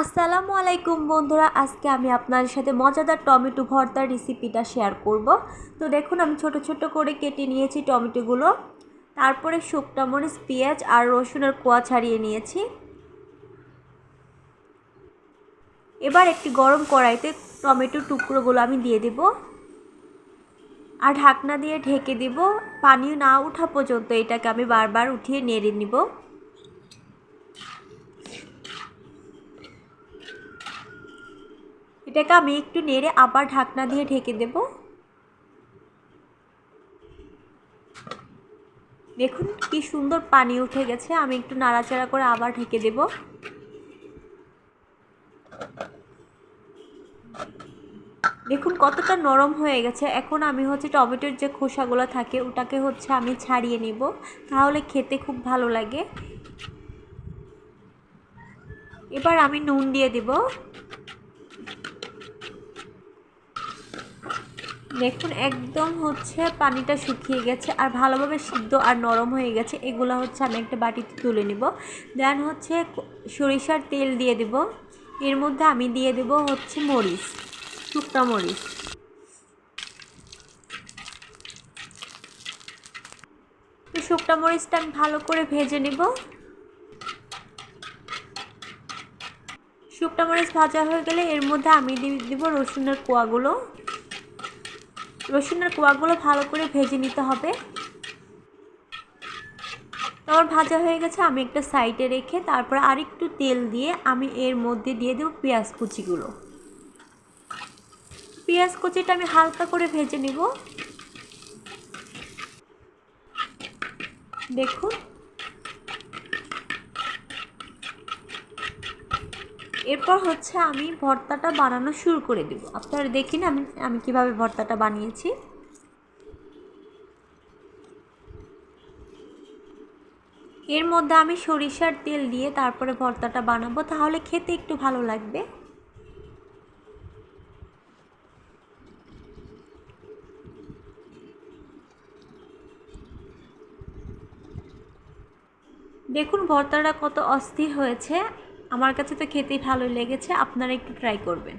আসসালামু আলাইকুম বন্ধুরা, আজকে আমি আপনাদের সাথে মজাদার টমেটো ভর্তার রেসিপিটা শেয়ার করব। তো দেখুন, আমি ছোট ছোট করে কেটে নিয়েছি টমেটোগুলো। তারপরে শুকনো মরিচ, পেঁয়াজ আর রসুনের কোয়া ছাড়িয়ে নিয়েছি। এবার একটি গরম কড়াইতে টমেটো টুকরোগুলো আমি দিয়ে দেব। আর ঢাকনা দিয়ে ঢেকে দিব। পানি না ওঠা পর্যন্ত এটাকে আমি বারবার উঠিয়ে নেড়ে নিব। এটাকে আমি একটু নেড়ে আবার ঢাকনা দিয়ে ঢেকে দেব। দেখুন কি সুন্দর পানি উঠে গেছে, আমি একটু নাড়াচাড়া করে আবার ঢেকে দেব। দেখুন কতটা নরম হয়ে গেছে, এখন আমি হচ্ছে টমেটোর যে খোসাগুলো থাকে ওটাকে হচ্ছে আমি ছাড়িয়ে নিব, তাহলে খেতে খুব ভালো লাগে। এবার আমি নুন দিয়ে দিব। দেখুন, একদম হচ্ছে পানিটা শুকিয়ে গেছে আর ভালোভাবে সিদ্ধ আর নরম হয়ে গেছে। এগুলো হচ্ছে আমি একটা বাটিতে তুলে নিব। দেন হচ্ছে সরিষার তেল দিয়ে দেব। এর মধ্যে আমি দিয়ে দেব হচ্ছে মরিচ, শুকনো মরিচ। তো শুকনো মরিচটা আমি ভালো করে ভেজে নেব। শুকনো মরিচ ভাজা হয়ে গেলে এর মধ্যে আমি দিয়ে দেব রসুনের কোয়াগুলো। রসুনের কোয়াগুলো ভালো করে ভেজে নিতে হবে। তারপর ভাজা হয়ে গেছে, আমি একটা সাইডে রেখে তারপর আরেকটু তেল দিয়ে আমি এর মধ্যে দিয়ে দেবো পেঁয়াজ কুচিগুলো। পেঁয়াজ কুচিটা আমি হালকা করে ভেজে নিব। দেখুন এরপর হচ্ছে আমি ভর্তাটা বানানো শুরু করে দেব। আপনারা দেখি না আমি আমি কীভাবে ভর্তাটা বানিয়েছি। এর মধ্যে আমি সরিষার তেল দিয়ে তারপরে ভর্তাটা বানাবো, তাহলে খেতে একটু ভালো লাগবে। দেখুন ভর্তাটা কত অস্থির হয়েছে। আমার কাছে তো খেতেই ভালো লেগেছে আপনারা একটু ট্রাই করবেন।